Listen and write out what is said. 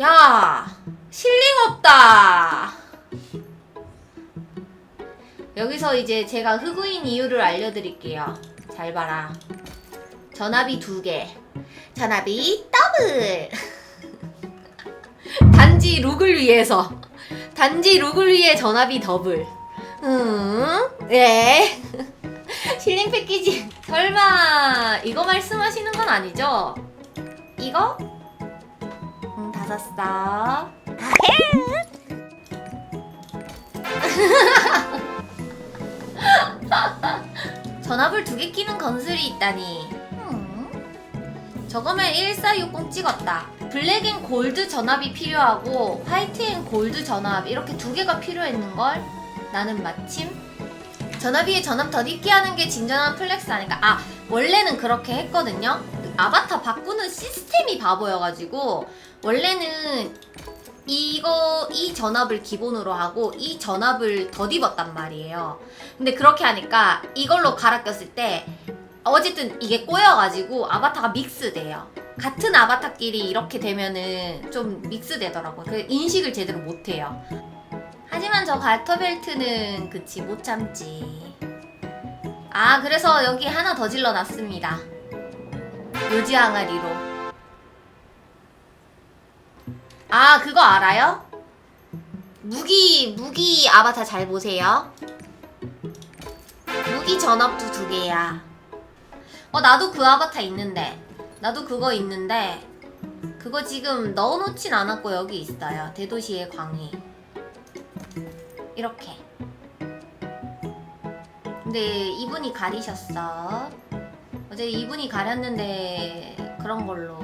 야 실링 없다 여기서 이제 제가 흑우인 이유를 알려드릴게요 잘 봐라 전압이 두 개 전압이 더블 단지 룩을 위해서 단지 룩을 위해 전압이 더블 음, 네. 실링 패키지. 설마 이거 말씀하시는 건 아니죠? 이거? 샀어. 전압을 두 개 끼는 건술이 있다니. 음. 저거면 1460 찍었다. 블랙 앤 골드 전압이 필요하고 화이트 앤 골드 전압 이렇게 두 개가 필요했는걸? 나는 마침 전압 위에 전압 더디게 하는 게 진정한 플렉스 아닌가? 아 원래는 그렇게 했거든요. 아바타 바꾸는 시스템이 바보여가지고 원래는 이거 이 전압을 기본으로 하고 이 전압을 더디었단 말이에요. 근데 그렇게 하니까 이걸로 갈아 꼈을 때 어쨌든 이게 꼬여가지고 아바타가 믹스돼요. 같은 아바타끼리 이렇게 되면은 좀 믹스되더라고요. 그 인식을 제대로 못해요. 하지만 저 갈터벨트는 그치 못 참지. 아 그래서 여기 하나 더 질러놨습니다. 요지 항아리로. 아 그거 알아요? 무기 무기 아바타 잘 보세요. 무기 전압도 두 개야. 어 나도 그 아바타 있는데 나도 그거 있는데 그거 지금 넣어놓진 않았고 여기 있어요. 대도시의 광희. 이렇게. 근데 이분이 가리셨어. 어제 이분이 가렸는데 그런 걸로